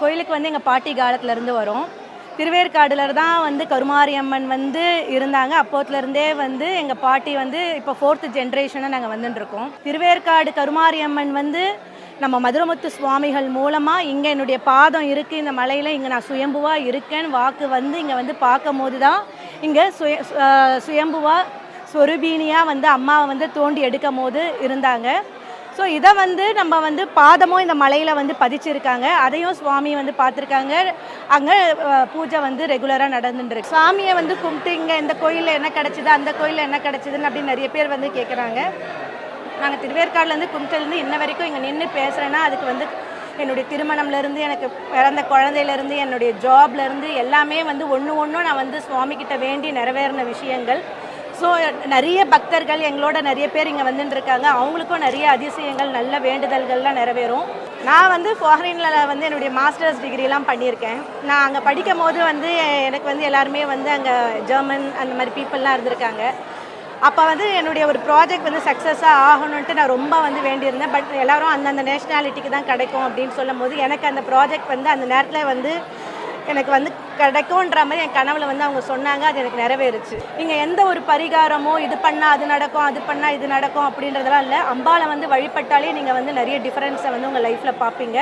கோயிலுக்கு வந்து எங்கள் பாட்டி காலத்துலேருந்து வரும். திருவேற்காடுல தான் வந்து கருமாரியம்மன் வந்து இருந்தாங்க. அப்போத்துலேருந்தே வந்து எங்கள் பாட்டி வந்து இப்போ ஃபோர்த்து ஜென்ரேஷனாக நாங்கள் வந்துட்டுருக்கோம் திருவேற்காடு கருமாரியம்மன் வந்து நம்ம மதுரமுத்து சுவாமிகள் மூலமாக இங்கே என்னுடைய பாதம் இருக்குது இந்த மலையில் இங்கே நான் சுயம்புவாக இருக்கேன்னு வாக்கு வந்து இங்கே வந்து பார்க்கும் போது தான் இங்கே சுய சுயம்புவாக சொருபீனியாக வந்து அம்மாவை வந்து தோண்டி எடுக்கும் போது இருந்தாங்க. ஸோ இதை வந்து நம்ம வந்து பாதமும் இந்த மலையில் வந்து பதிச்சிருக்காங்க. அதையும் சுவாமி வந்து பார்த்துருக்காங்க. அங்கே பூஜை வந்து ரெகுலராக நடந்துட்டுருக்கு. சுவாமியை வந்து கும்பிட்டு இங்கே இந்த கோயிலில் என்ன கிடச்சிது அந்த கோயிலில் என்ன கிடச்சிதுன்னு அப்படின்னு நிறைய பேர் வந்து கேட்குறாங்க நாங்கள் திருவேற்காடுலேருந்து கும்பிட்டுலேருந்து இன்ன வரைக்கும் இங்கே நின்று பேசுகிறேன்னா அதுக்கு வந்து என்னுடைய திருமணம்லேருந்து எனக்கு பிறந்த குழந்தையிலேருந்து என்னுடைய ஜாப்லேருந்து எல்லாமே வந்து ஒன்று ஒன்றும் நான் வந்து சுவாமிக்கிட்ட வேண்டி நிறைவேறின விஷயங்கள். ஸோ நிறைய பக்தர்கள் எங்களோட நிறைய பேர் இங்கே வந்துட்டுருக்காங்க அவங்களுக்கும் நிறைய அதிசயங்கள் நல்ல வேண்டுதல்கள்லாம் நிறைவேறும். நான் வந்து ஃபாரினில் வந்து என்னுடைய மாஸ்டர்ஸ் டிகிரிலாம் பண்ணியிருக்கேன். நான் அங்கே படிக்கும் போது வந்து எனக்கு வந்து எல்லாருமே வந்து அங்கே ஜெர்மன் அந்த மாதிரி பீப்புளெலாம் இருந்திருக்காங்க. அப்போ வந்து என்னுடைய ஒரு ப்ராஜெக்ட் வந்து சக்ஸஸாக ஆகணுன்ட்டு நான் ரொம்ப வந்து வேண்டியிருந்தேன். பட் எல்லாரும் அந்தந்த நேஷ்னாலிட்டிக்கு தான் கிடைக்கும் அப்படின்னு சொல்லும் போது எனக்கு அந்த ப்ராஜெக்ட் வந்து அந்த நேரத்தில் வந்து எனக்கு வந்து கிடைக்கும்ன்ற மாதிரி என் கனவுல வந்து அவங்க சொன்னாங்க. அது எனக்கு நிறைவேறுச்சு. நீங்கள் எந்த ஒரு பரிகாரமோ இது பண்ணால் அது நடக்கும் அது பண்ணால் இது நடக்கும் அப்படின்றதெல்லாம் இல்லை. அம்பாவை வந்து வழிபட்டாலே நீங்கள் வந்து நிறைய டிஃப்ரென்ஸை வந்து உங்கள் லைஃப்பில் பார்ப்பீங்க.